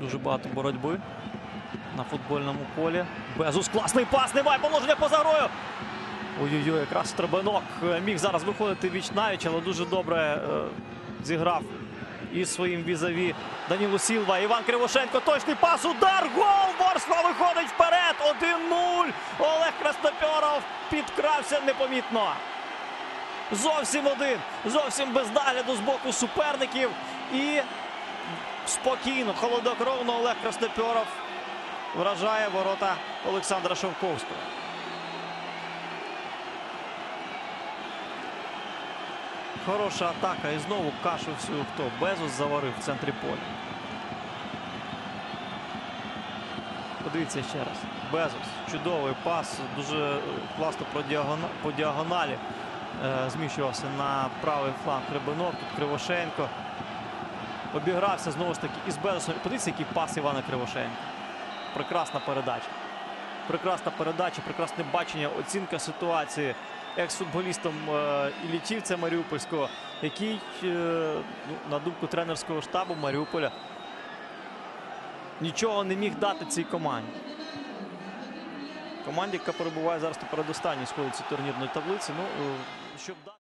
дуже багато боротьби на футбольному полі. Безус класний пас, немає положення поза грою. Ой-ой-ой, якраз Стребенок е, міг зараз виходити віч навіч, але дуже добре е, зіграв із своїм візаві Данілу Сілва. Іван Кривошенко, точний пас, удар, гол! Ворскла виходить вперед. 1-0. Олег Краснопьоров підкрався непомітно. Зовсім один, зовсім без нагляду з боку суперників. І спокійно, холодокровно Олег Краснопьоров вражає ворота Олександра Шовковського. Хороша атака. І знову кашу всю хто Безус заварив в центрі поля. Подивіться ще раз. Безус. Чудовий пас. Дуже класно по діагоналі е, зміщувався на правий фланг Рибинок. Тут Кривошенко. Обігрався знову ж таки із Безусом. Подивіться, який пас Івана Кривошенка. Прекрасна передача. Прекрасна передача, прекрасне бачення, оцінка ситуації екс-футболістом е, і лічівця Маріупольського, який, е, ну, на думку тренерського штабу Маріуполя, нічого не міг дати цій команді. Команді, яка перебуває зараз на передостанній сходиці турнірної таблиці. Ну, е, щоб.